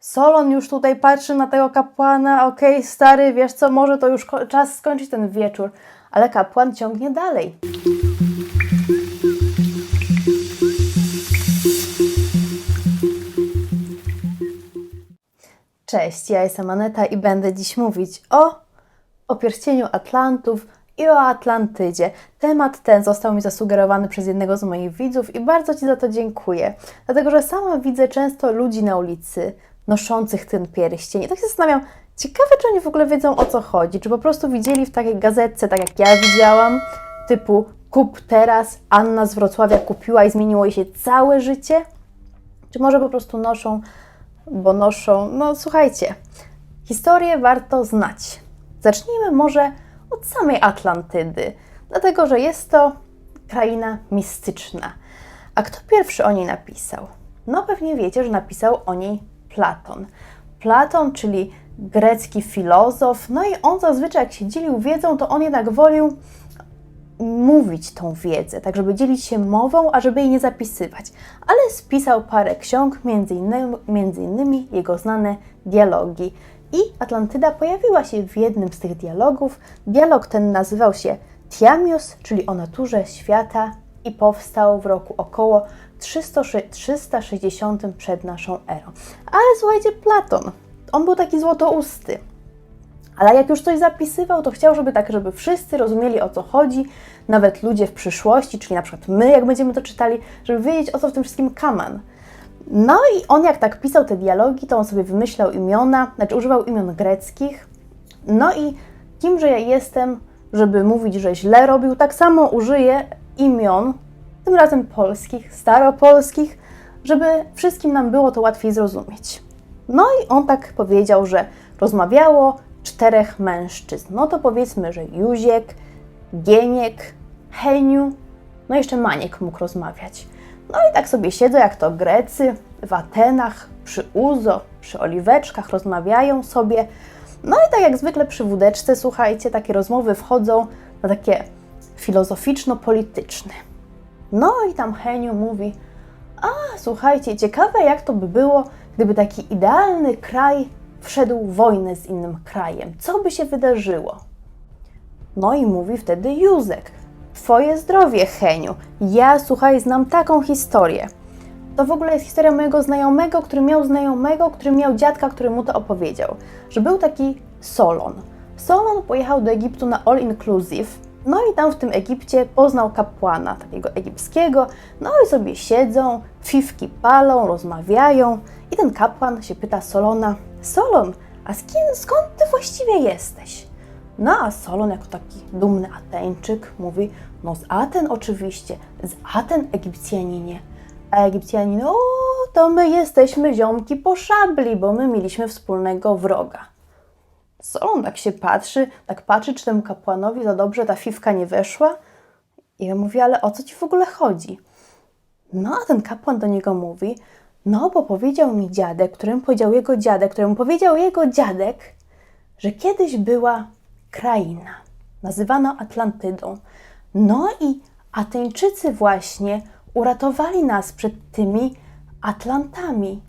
Solon już tutaj patrzy na tego kapłana, okej, stary, wiesz co, może to już czas skończyć ten wieczór. Ale kapłan ciągnie dalej. Cześć, ja jestem Aneta i będę dziś mówić o, o pierścieniu Atlantów i o Atlantydzie. Temat ten został mi zasugerowany przez jednego z moich widzów i bardzo Ci za to dziękuję. Dlatego, że sama widzę często ludzi na ulicy noszących ten pierścień i tak się zastanawiam, ciekawe czy oni w ogóle wiedzą o co chodzi, czy po prostu widzieli w takiej gazetce, tak jak ja widziałam, typu kup teraz, Anna z Wrocławia kupiła i zmieniło jej się całe życie, czy może po prostu noszą bo noszą. No słuchajcie, historię warto znać. Zacznijmy może od samej Atlantydy, dlatego że jest to kraina mistyczna. A kto pierwszy o niej napisał? No pewnie wiecie, że napisał o niej Platon. Platon, czyli grecki filozof, no i on zazwyczaj jak się dzielił wiedzą, to on jednak wolił mówić tą wiedzę, tak żeby dzielić się mową, a żeby jej nie zapisywać. Ale spisał parę ksiąg, między innymi, między innymi jego znane dialogi. I Atlantyda pojawiła się w jednym z tych dialogów. Dialog ten nazywał się Tiamios, czyli o naturze świata i powstał w roku około 300, 360 przed naszą erą. Ale słuchajcie, Platon, on był taki złotousty. Ale jak już coś zapisywał, to chciał, żeby tak, żeby wszyscy rozumieli o co chodzi, nawet ludzie w przyszłości, czyli na przykład my, jak będziemy to czytali, żeby wiedzieć o co w tym wszystkim kaman. No i on jak tak pisał te dialogi, to on sobie wymyślał imiona, znaczy używał imion greckich. No i kimże ja jestem, żeby mówić, że źle robił, tak samo użyję imion, tym razem polskich, staropolskich, żeby wszystkim nam było to łatwiej zrozumieć. No i on tak powiedział, że rozmawiało czterech mężczyzn. No to powiedzmy, że Józiek, Gieniek, Heniu, no jeszcze Maniek mógł rozmawiać. No i tak sobie siedzą, jak to Grecy, w Atenach, przy Uzo, przy oliweczkach, rozmawiają sobie. No i tak jak zwykle przy wódeczce, słuchajcie, takie rozmowy wchodzą na takie filozoficzno-polityczne. No i tam Heniu mówi, a słuchajcie, ciekawe jak to by było, gdyby taki idealny kraj wszedł w wojnę z innym krajem. Co by się wydarzyło? No i mówi wtedy Józek. Twoje zdrowie, Heniu. Ja, słuchaj, znam taką historię. To w ogóle jest historia mojego znajomego, który miał znajomego, który miał dziadka, który mu to opowiedział. Że był taki Solon. Solon pojechał do Egiptu na all inclusive. No i tam w tym Egipcie poznał kapłana takiego egipskiego. No i sobie siedzą, fifki palą, rozmawiają. I ten kapłan się pyta Solona: Solon, a z kim, skąd ty właściwie jesteś? No a Solon jako taki dumny Ateńczyk mówi, no z Aten oczywiście, z Aten Egipcjaninie. A Egipcjanin, o to my jesteśmy ziomki po szabli, bo my mieliśmy wspólnego wroga. Solon tak się patrzy, tak patrzy, czy temu kapłanowi za dobrze ta fifka nie weszła. I ja mówię, ale o co ci w ogóle chodzi? No a ten kapłan do niego mówi, no bo powiedział mi dziadek, któremu powiedział jego dziadek, któremu powiedział jego dziadek, że kiedyś była kraina, nazywano Atlantydą. No i Ateńczycy właśnie uratowali nas przed tymi Atlantami.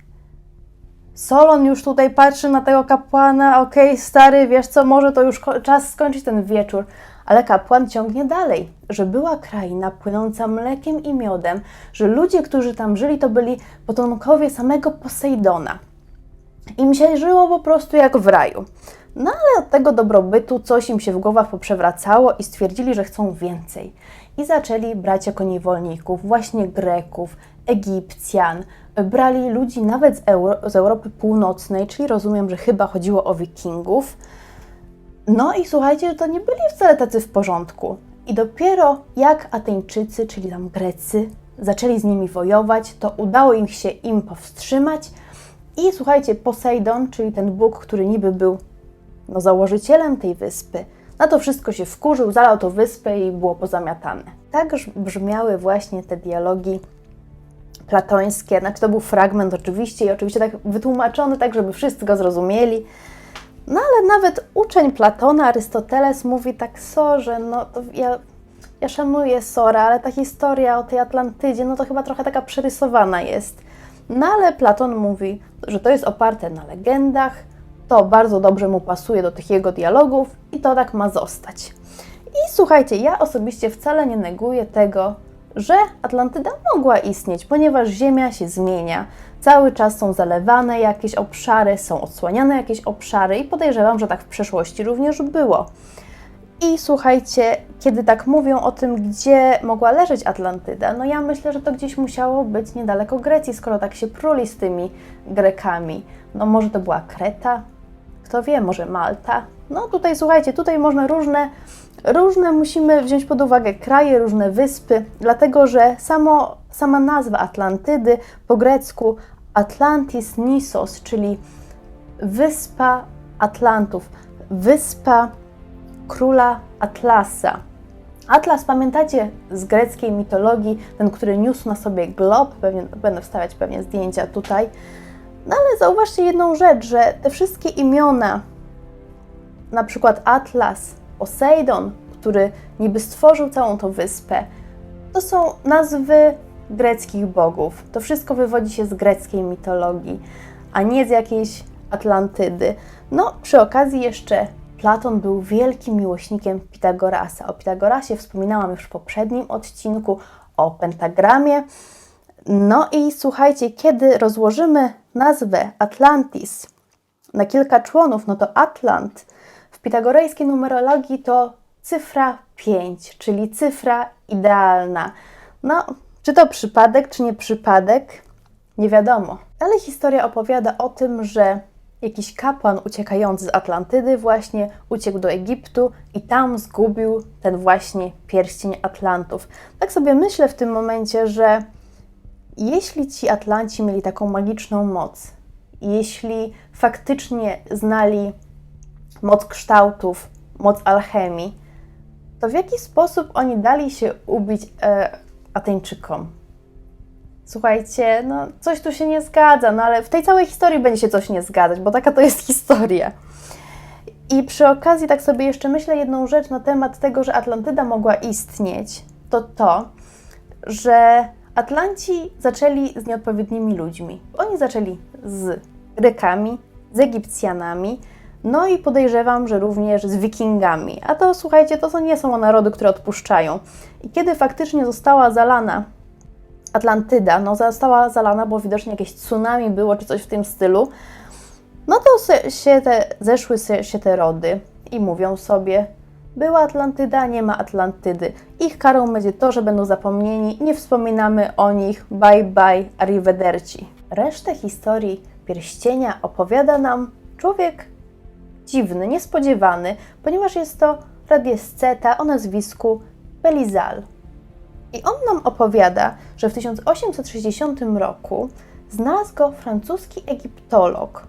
Solon już tutaj patrzy na tego kapłana, okej, stary, wiesz co, może to już czas skończyć ten wieczór. Ale kapłan ciągnie dalej, że była kraina płynąca mlekiem i miodem, że ludzie, którzy tam żyli, to byli potomkowie samego Posejdona. Im się żyło po prostu jak w raju. No ale od tego dobrobytu coś im się w głowach poprzewracało i stwierdzili, że chcą więcej. I zaczęli brać jako niewolników właśnie Greków, Egipcjan, brali ludzi nawet z, Euro- z Europy Północnej, czyli rozumiem, że chyba chodziło o Wikingów. No i słuchajcie, to nie byli wcale tacy w porządku. I dopiero jak Ateńczycy, czyli tam Grecy, zaczęli z nimi wojować, to udało im się im powstrzymać. I słuchajcie, Posejdon, czyli ten bóg, który niby był no, założycielem tej wyspy, na to wszystko się wkurzył, zalał to wyspę i było pozamiatane. Tak brzmiały właśnie te dialogi platońskie, znaczy to był fragment oczywiście i oczywiście tak wytłumaczony tak, żeby wszyscy go zrozumieli. No ale nawet uczeń Platona, Arystoteles mówi tak, sorze, no to ja, ja szanuję Sora, ale ta historia o tej Atlantydzie, no to chyba trochę taka przerysowana jest. No ale Platon mówi, że to jest oparte na legendach. To bardzo dobrze mu pasuje do tych jego dialogów i to tak ma zostać. I słuchajcie, ja osobiście wcale nie neguję tego, że Atlantyda mogła istnieć, ponieważ Ziemia się zmienia. Cały czas są zalewane jakieś obszary, są odsłaniane jakieś obszary i podejrzewam, że tak w przeszłości również było. I słuchajcie, kiedy tak mówią o tym, gdzie mogła leżeć Atlantyda, no ja myślę, że to gdzieś musiało być niedaleko Grecji, skoro tak się pruli z tymi Grekami. No może to była Kreta, kto wie, może Malta. No tutaj słuchajcie, tutaj można różne, różne musimy wziąć pod uwagę kraje, różne wyspy, dlatego że samo, sama nazwa Atlantydy po grecku Atlantis Nisos, czyli wyspa Atlantów, wyspa króla Atlasa. Atlas, pamiętacie z greckiej mitologii, ten, który niósł na sobie glob, pewnie, będę wstawiać pewnie zdjęcia tutaj. No ale zauważcie jedną rzecz, że te wszystkie imiona, na przykład Atlas, Poseidon, który niby stworzył całą tą wyspę, to są nazwy greckich bogów. To wszystko wywodzi się z greckiej mitologii, a nie z jakiejś Atlantydy. No, przy okazji jeszcze Platon był wielkim miłośnikiem Pitagorasa. O Pitagorasie wspominałam już w poprzednim odcinku o pentagramie. No i słuchajcie, kiedy rozłożymy nazwę Atlantis na kilka członów, no to Atlant w pitagorejskiej numerologii to cyfra 5, czyli cyfra idealna. No, czy to przypadek, czy nie przypadek? Nie wiadomo. Ale historia opowiada o tym, że jakiś kapłan uciekający z Atlantydy właśnie uciekł do Egiptu i tam zgubił ten właśnie pierścień Atlantów. Tak sobie myślę w tym momencie, że jeśli ci Atlanci mieli taką magiczną moc, jeśli faktycznie znali moc kształtów, moc alchemii, to w jaki sposób oni dali się ubić e, Ateńczykom? Słuchajcie, no coś tu się nie zgadza, no ale w tej całej historii będzie się coś nie zgadzać, bo taka to jest historia. I przy okazji tak sobie jeszcze myślę jedną rzecz na temat tego, że Atlantyda mogła istnieć, to to, że Atlanci zaczęli z nieodpowiednimi ludźmi. Oni zaczęli z Grekami, z Egipcjanami, no i podejrzewam, że również z Wikingami. A to słuchajcie, to nie są narody, które odpuszczają. I kiedy faktycznie została zalana Atlantyda, no została zalana, bo widocznie jakieś tsunami było, czy coś w tym stylu, no to się te, zeszły się te rody i mówią sobie, była Atlantyda, nie ma Atlantydy. Ich karą będzie to, że będą zapomnieni, nie wspominamy o nich, bye bye, arrivederci. Resztę historii pierścienia opowiada nam człowiek dziwny, niespodziewany, ponieważ jest to radiesceta o nazwisku Belizal. I on nam opowiada, że w 1860 roku znalazł go francuski egiptolog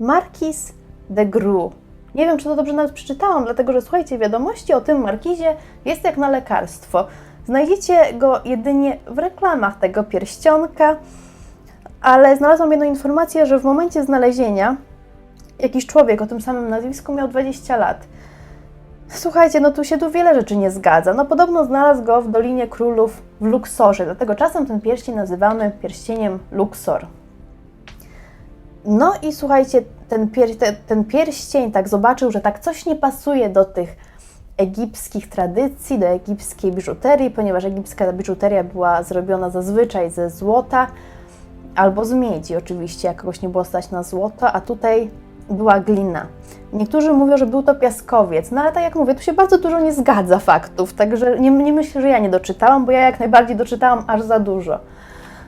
Marquis de Gru. Nie wiem, czy to dobrze nawet przeczytałam, dlatego że słuchajcie, wiadomości o tym markizie jest jak na lekarstwo. Znajdziecie go jedynie w reklamach tego pierścionka, ale znalazłam jedną informację, że w momencie znalezienia jakiś człowiek o tym samym nazwisku miał 20 lat. Słuchajcie, no tu się tu wiele rzeczy nie zgadza. No podobno znalazł go w Dolinie Królów w Luksorze, dlatego czasem ten pierścień nazywamy pierścieniem Luxor. No i słuchajcie, ten, pier ten pierścień tak zobaczył, że tak coś nie pasuje do tych egipskich tradycji, do egipskiej biżuterii, ponieważ egipska biżuteria była zrobiona zazwyczaj ze złota albo z miedzi, oczywiście, jak kogoś nie było stać na złoto, a tutaj była glina. Niektórzy mówią, że był to piaskowiec, no ale tak jak mówię, tu się bardzo dużo nie zgadza faktów, także nie, nie myślę, że ja nie doczytałam, bo ja jak najbardziej doczytałam aż za dużo.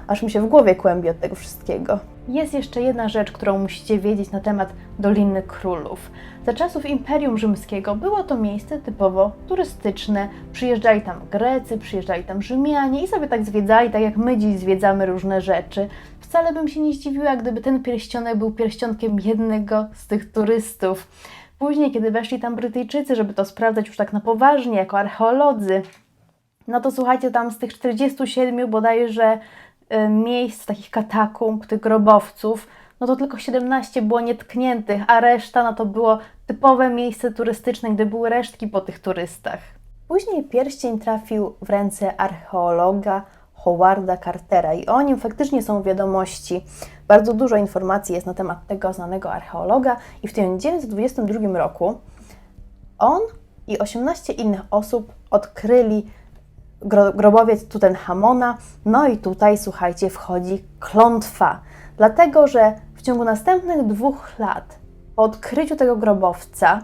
Aż mi się w głowie kłębi od tego wszystkiego. Jest jeszcze jedna rzecz, którą musicie wiedzieć na temat Doliny Królów. Za czasów Imperium Rzymskiego było to miejsce typowo turystyczne. Przyjeżdżali tam Grecy, przyjeżdżali tam Rzymianie i sobie tak zwiedzali, tak jak my dziś zwiedzamy różne rzeczy. Wcale bym się nie zdziwiła, gdyby ten pierścionek był pierścionkiem jednego z tych turystów. Później, kiedy weszli tam Brytyjczycy, żeby to sprawdzać już tak na poważnie, jako archeolodzy, no to słuchajcie, tam z tych 47 bodajże y, miejsc, takich katakumb, tych grobowców, no to tylko 17 było nietkniętych, a reszta no to było typowe miejsce turystyczne, gdzie były resztki po tych turystach. Później pierścień trafił w ręce archeologa Howarda Cartera i o nim faktycznie są wiadomości. Bardzo dużo informacji jest na temat tego znanego archeologa i w 1922 roku on i 18 innych osób odkryli gro- grobowiec Tutenchamona. No i tutaj, słuchajcie, wchodzi klątwa. Dlatego, że w ciągu następnych dwóch lat po odkryciu tego grobowca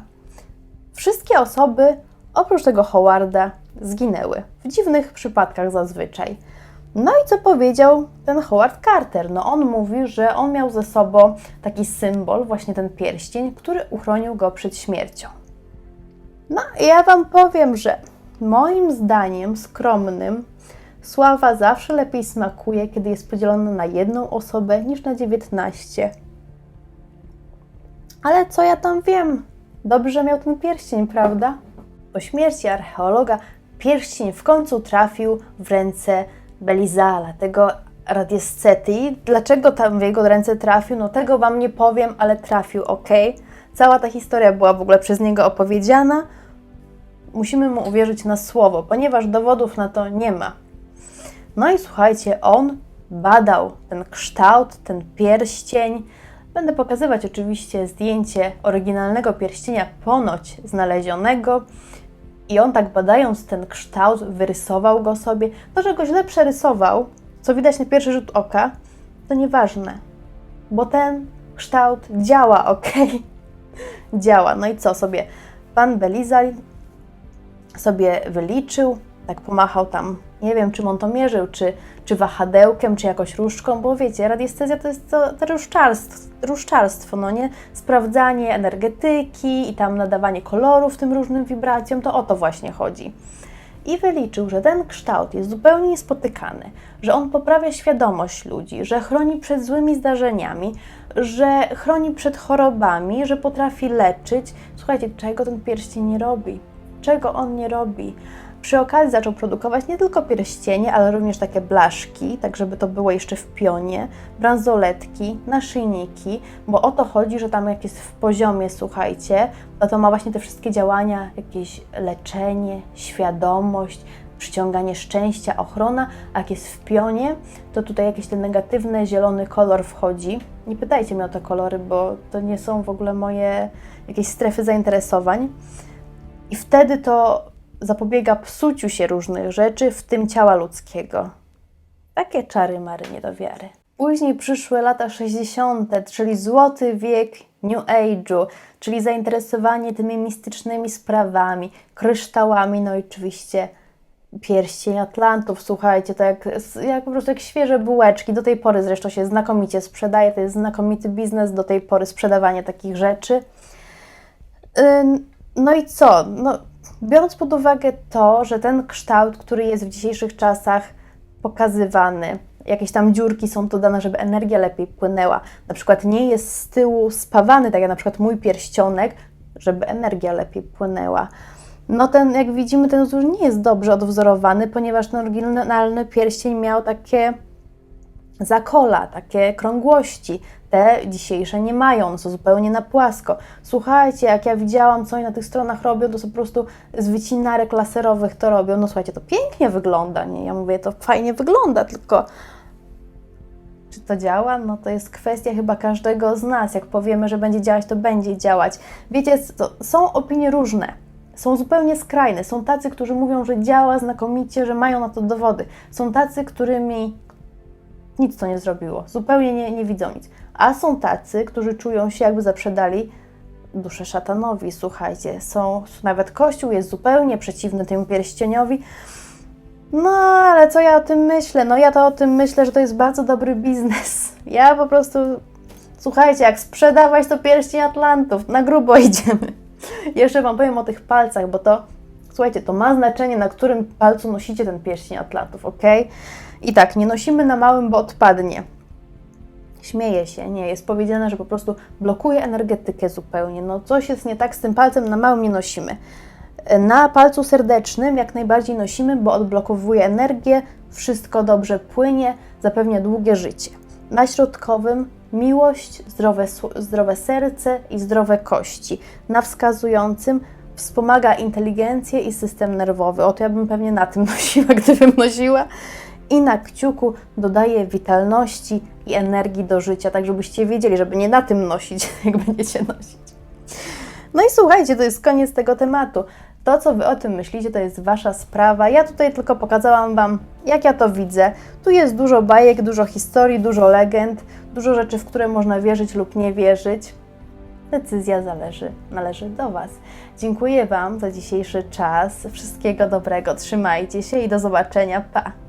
wszystkie osoby, oprócz tego Howarda, zginęły. W dziwnych przypadkach zazwyczaj. No i co powiedział ten Howard Carter? No on mówi, że on miał ze sobą taki symbol, właśnie ten pierścień, który uchronił go przed śmiercią. No ja Wam powiem, że moim zdaniem skromnym sława zawsze lepiej smakuje, kiedy jest podzielona na jedną osobę niż na 19. Ale co ja tam wiem? Dobrze miał ten pierścień, prawda? Po śmierci archeologa pierścień w końcu trafił w ręce Belizala, tego radiescety. I Dlaczego tam w jego ręce trafił? No tego Wam nie powiem, ale trafił, ok? Cała ta historia była w ogóle przez niego opowiedziana. Musimy mu uwierzyć na słowo, ponieważ dowodów na to nie ma. No i słuchajcie, on badał ten kształt, ten pierścień. Będę pokazywać oczywiście zdjęcie oryginalnego pierścienia, ponoć znalezionego. I on tak badając ten kształt, wyrysował go sobie. To, że go źle przerysował, co widać na pierwszy rzut oka, to nieważne, bo ten kształt działa, ok? działa. No i co sobie? Pan Belizal sobie wyliczył, tak pomachał tam, nie wiem czym on to mierzył, czy, czy wahadełkiem, czy jakoś różdżką, bo wiecie, radiestezja to jest to, to różdżarstwo, no nie? Sprawdzanie energetyki i tam nadawanie kolorów tym różnym wibracjom, to o to właśnie chodzi. I wyliczył, że ten kształt jest zupełnie niespotykany, że on poprawia świadomość ludzi, że chroni przed złymi zdarzeniami, że chroni przed chorobami, że potrafi leczyć. Słuchajcie, czego ten pierścień nie robi? Czego on nie robi? Przy okazji zaczął produkować nie tylko pierścienie, ale również takie blaszki, tak żeby to było jeszcze w pionie, bransoletki, naszyjniki, bo o to chodzi, że tam jak jest w poziomie, słuchajcie, no to ma właśnie te wszystkie działania, jakieś leczenie, świadomość, przyciąganie szczęścia, ochrona, a jak jest w pionie, to tutaj jakiś ten negatywny, zielony kolor wchodzi. Nie pytajcie mnie o te kolory, bo to nie są w ogóle moje jakieś strefy zainteresowań. I wtedy to zapobiega psuciu się różnych rzeczy, w tym ciała ludzkiego. Takie czary mary nie do wiary. Później przyszły lata 60., czyli złoty wiek New Age'u, czyli zainteresowanie tymi mistycznymi sprawami, kryształami, no i oczywiście pierścień Atlantów, słuchajcie, to jak, jak po prostu jak świeże bułeczki, do tej pory zresztą się znakomicie sprzedaje, to jest znakomity biznes, do tej pory sprzedawanie takich rzeczy. No i co? No, biorąc pod uwagę to, że ten kształt, który jest w dzisiejszych czasach pokazywany, jakieś tam dziurki są dodane, żeby energia lepiej płynęła, na przykład nie jest z tyłu spawany, tak jak na przykład mój pierścionek, żeby energia lepiej płynęła. No ten, jak widzimy, ten wzór nie jest dobrze odwzorowany, ponieważ ten oryginalny pierścień miał takie zakola, takie krągłości. Te dzisiejsze nie mają, są zupełnie na płasko. Słuchajcie, jak ja widziałam, co oni na tych stronach robią, to są po prostu z wycinarek laserowych to robią. No słuchajcie, to pięknie wygląda, nie? Ja mówię, to fajnie wygląda, tylko czy to działa? No to jest kwestia chyba każdego z nas. Jak powiemy, że będzie działać, to będzie działać. Wiecie, są opinie różne. Są zupełnie skrajne. Są tacy, którzy mówią, że działa znakomicie, że mają na to dowody. Są tacy, którymi nic to nie zrobiło. Zupełnie nie, nie widzą nic. A są tacy, którzy czują się jakby zaprzedali duszę szatanowi. Słuchajcie, są, nawet Kościół jest zupełnie przeciwny temu pierścieniowi. No, ale co ja o tym myślę? No ja to o tym myślę, że to jest bardzo dobry biznes. Ja po prostu, słuchajcie, jak sprzedawać to pierścień Atlantów, na grubo idziemy. Jeszcze Wam powiem o tych palcach, bo to, słuchajcie, to ma znaczenie, na którym palcu nosicie ten pierścień Atlantów, ok? I tak, nie nosimy na małym, bo odpadnie. Śmieje się, nie, jest powiedziane, że po prostu blokuje energetykę zupełnie. No coś jest nie tak z tym palcem, na małym nie nosimy. Na palcu serdecznym jak najbardziej nosimy, bo odblokowuje energię, wszystko dobrze płynie, zapewnia długie życie. Na środkowym miłość, zdrowe, zdrowe serce i zdrowe kości. Na wskazującym wspomaga inteligencję i system nerwowy. O to ja bym pewnie na tym nosiła, gdybym nosiła. I na kciuku dodaje witalności i energii do życia, tak żebyście wiedzieli, żeby nie na tym nosić, jak będziecie nosić. No i słuchajcie, to jest koniec tego tematu. To, co Wy o tym myślicie, to jest Wasza sprawa. Ja tutaj tylko pokazałam Wam, jak ja to widzę. Tu jest dużo bajek, dużo historii, dużo legend, dużo rzeczy, w które można wierzyć lub nie wierzyć. Decyzja zależy, należy do Was. Dziękuję Wam za dzisiejszy czas. Wszystkiego dobrego, trzymajcie się i do zobaczenia. Pa!